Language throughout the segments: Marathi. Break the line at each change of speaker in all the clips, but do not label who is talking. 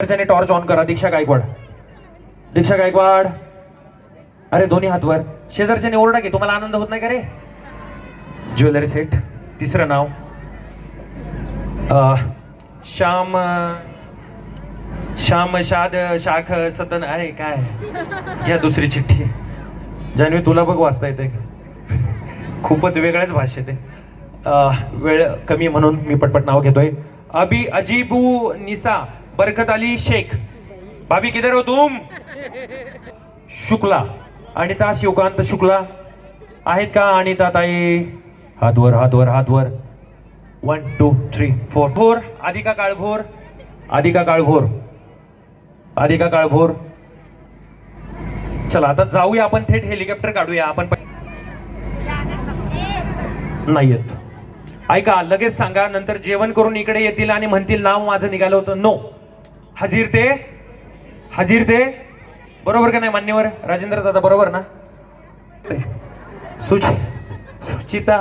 त्याने टॉर्च ऑन करा. दीक्षा गायकवाड. दीक्षा गायकवाड. अरे दोन्ही हातवर शेजारच्याने ओरडा की तुम्हाला आनंद होत नाही का रे? Jewellery set. तिसरं नाव. श्याम श्याम शाद शाख सतन अरे काय? घ्या दुसरी चिठ्ठी. जानवी तुला बघ वाचता येते का? खूपच वेगळ्याच भाषेत आहे. वेळ कमी म्हणून मी पटपट नाव घेतोय. अबी अजीबू निसा. बरकत अली शेख. भाभी किधर हो तुम? शुक्ला. अनिता शिवकांत शुक्ला. आहेत का अनिता ताई हातवर हातवर हातवर one two three four four अधिका काळभोर. आदिका काळभोर. अधिका काळभोर. चला आता जाऊया आपण थेट हेलिकॉप्टर काढूया. आपण प- नाही येत. ऐका लगेच सांगा नंतर जेवण करून इकडे येतील आणि म्हणतील नाव माझं निघालं होतं. नो हजीर ते? हजीर ते? बरोबर का नाही मान्यवर? राजेंद्र दादा बरोबर ना? ते. सुच सुचिता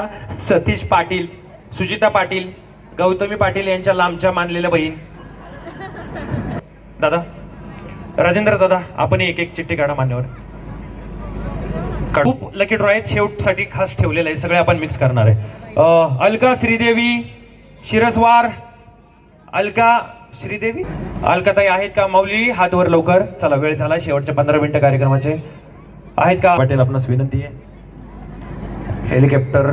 सतीश पाटील सुचिता पाटील गौतमी पाटील यांच्या लांबच्या मानलेल्या बहीण. दादा राजेंद्र दादा आपण एक एक चिठ्ठी काढा मान्यवर. खूप लकी ड्रॉ आहेत. शेवटसाठी खास ठेवलेलं आहे. सगळे आपण मिक्स करणार आहे. अलका श्रीदेवी शिरसवार अलका श्रीदेवी? अलकाताई आहेत का? माऊली हात वर लवकर. चला वेळ झाला शेवटचे पंधरा मिनिटं कार्यक्रमाचे. आहेत का? पाटील आपणास विनंती आहे. हेलिकॉप्टर.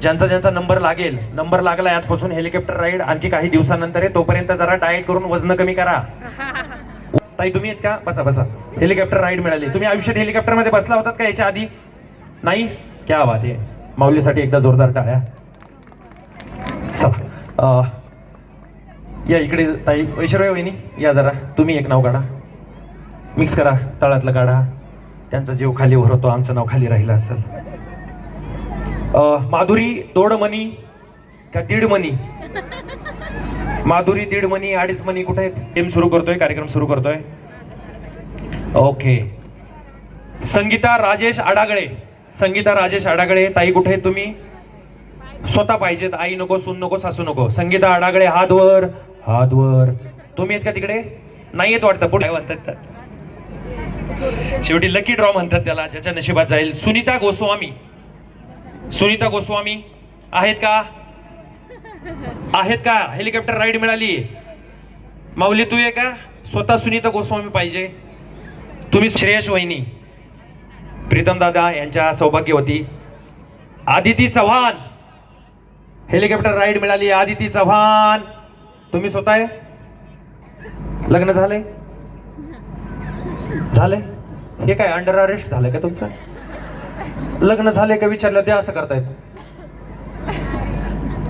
ज्यांचा ज्यांचा नंबर लागेल नंबर लागला आजपासून हेलिकॉप्टर राईड आणखी काही दिवसानंतर आहे तोपर्यंत जरा डाएट करून वजन कमी करा. ताई तुम्ही आहेत का? बसा बसा. हेलिकॉप्टर राईड मिळाली. तुम्ही आयुष्यात हेलिकॉप्टरमध्ये बसला होतात का याच्या आधी? नाही? क्या बात आहे. माऊलीसाठी एकदा जोरदार टाळ्या. चला. या इकडे ताई. ऐश्वर्या वहिनी या जरा. तुम्ही एक नाव काढा. मिक्स करा. तळातलं काढा. त्यांचा जीव खाली वर होतो. आमचं नाव खाली राहिलं असेल. माधुरी दोडमणी का दीडमणी? माधुरी दीड मनी अडीच मनी कुठे आहेत? गेम सुरू करतोय कार्यक्रम सुरू करतोय. ओके. संगीता राजेश आडागळे. संगीता राजेश आडागळे ताई कुठे आहेत तुम्ही? स्वतः पाहिजेत. आई नको सून नको सासू नको. संगीता आडागळे हात वर. हात वर. तुम्ही आहेत का तिकडे? नाही येत वाटतं. पुढे म्हणतात तर? शेवटी लकी ड्रॉ म्हणतात त्याला ज्याच्या नशिबात जाईल. सुनीता गोस्वामी. सुनीता गोस्वामी आहेत का? आहेत का? हेलिकॉप्टर राईड मिळाली. माऊली तू आहे का? स्वतः सुनीता गोस्वामी पाहिजे. तुम्ही श्रेयश वहिनी. प्रीतम दादा यांच्या सौभाग्यवती. आदिती चव्हाण. हेलिकॉप्टर राईड मिळाली. आदिती चव्हाण. तुम्ही स्वतः आहे? लग्न झाले झाले हे काय अंडर अरेस्ट झालंय का तुमचं? लग्न झाले का विचारलं ते असं करतायत?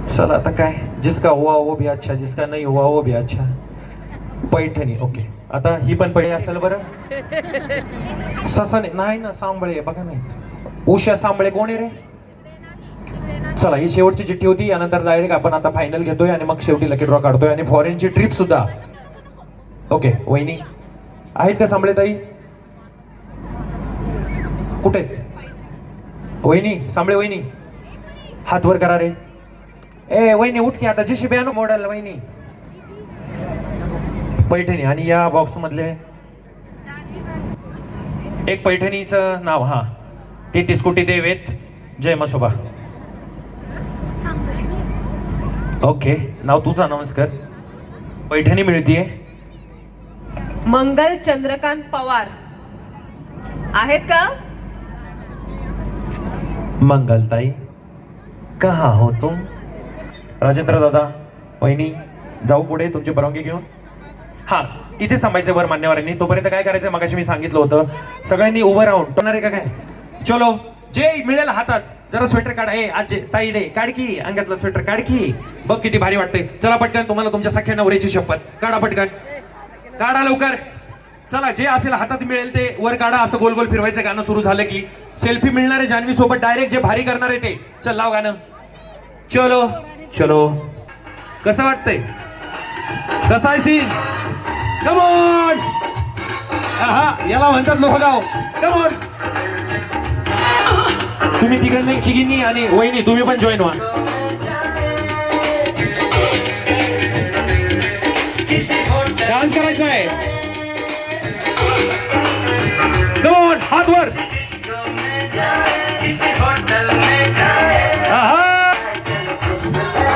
चला आता काय? जिसका हुआ वो भी अच्छा जिसका नाही हुआ वो भी अच्छा. पैठणी ओके. आता ही पण पैठणी असेल बरं. ससाने नाही ना सांबळे बघा नाही उषा सांबळे कोण आहे रे? चला ही शेवटची चिठ्ठी होती यानंतर डायरेक्ट आपण आता फायनल घेतोय आणि मग शेवटी लकी ड्रॉ काढतोय. आणि फॉरेनची ट्रिप सुद्धा. ओके वहिनी. आहेत का सांभळे ताई? कुठे वहिनी सांभळे वहिनी. हात वर करा रे. ए वहिनी उठ की आता जशी बियानो मॉडेल वहिनी. पैठणी आणि या बॉक्स मधले एक पैठणीचं नाव हा. ते कोटी देवेत. जय मसोबा. ओके नाव तुझा नमस्कार. पैठणी मिळतीये?
मंगल चंद्रकांत पवार. आहेत का?
मंगलताई कहा हो तुम? राजेंद्र दादा वहिनी जाऊ पुढे तुमची परवानगी घेऊन. हा इथे थांबायचं वर मान्यवरांनी. तोपर्यंत काय करायचं मगाशी मी सांगितलं होतं. सगळ्यांनी उभं राहून. टोणार आहे का काय? चलो जे मिळेल हातात. जरा स्वेटर काढा. ए आजे ताई दे काढकी अंगातलं स्वेटर काढकी. बघ किती भारी वाटतंय. चला पटकन तुम्हाला तुमच्या सख्या नवऱ्याची शपथ. काढा पटकन. काढा लवकर. चला जे असेल हातात मिळेल ते. वर काढा असं गोल गोल फिरवायचं गाणं सुरू झालं की. सेल्फी मिळणार आहे जान्हवी सोबत डायरेक्ट जे भारी करणार आहे ते. चल लाव गाणं. चलो. चलो. कसं वाटतंय? कसा आहे सीन कमोन हा याला म्हणतात लोहगाव. कमोन तुम्ही तिघांनी तिघींनी आणि वहिनी तुम्ही पण जॉईन व्हा. डान्स करायचा आहे. दोन हात वर.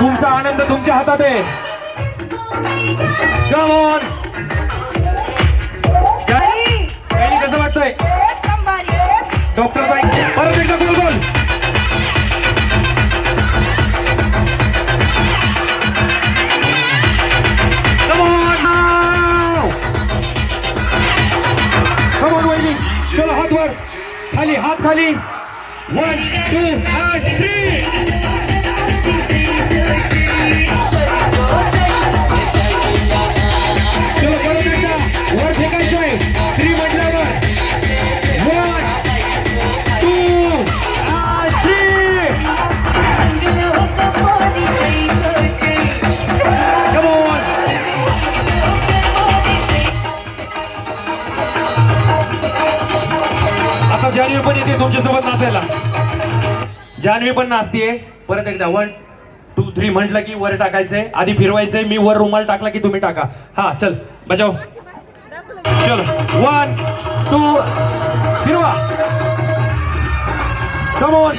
तुमचा आनंद तुमच्या हातात आहे. वर खाली हात खाली. वन टू थ्री आता जान्हवी पण येते तुमच्यासोबत नाचायला. जान्हवी पण नाचतीये. परत एकदा वन टू थ्री म्हटलं की वर टाकायचंय. आधी फिरवायचंय. मी वर रुमाल टाकला की तुम्ही टाका. हा चल बजाव. चल वन टू फिरवा. Come on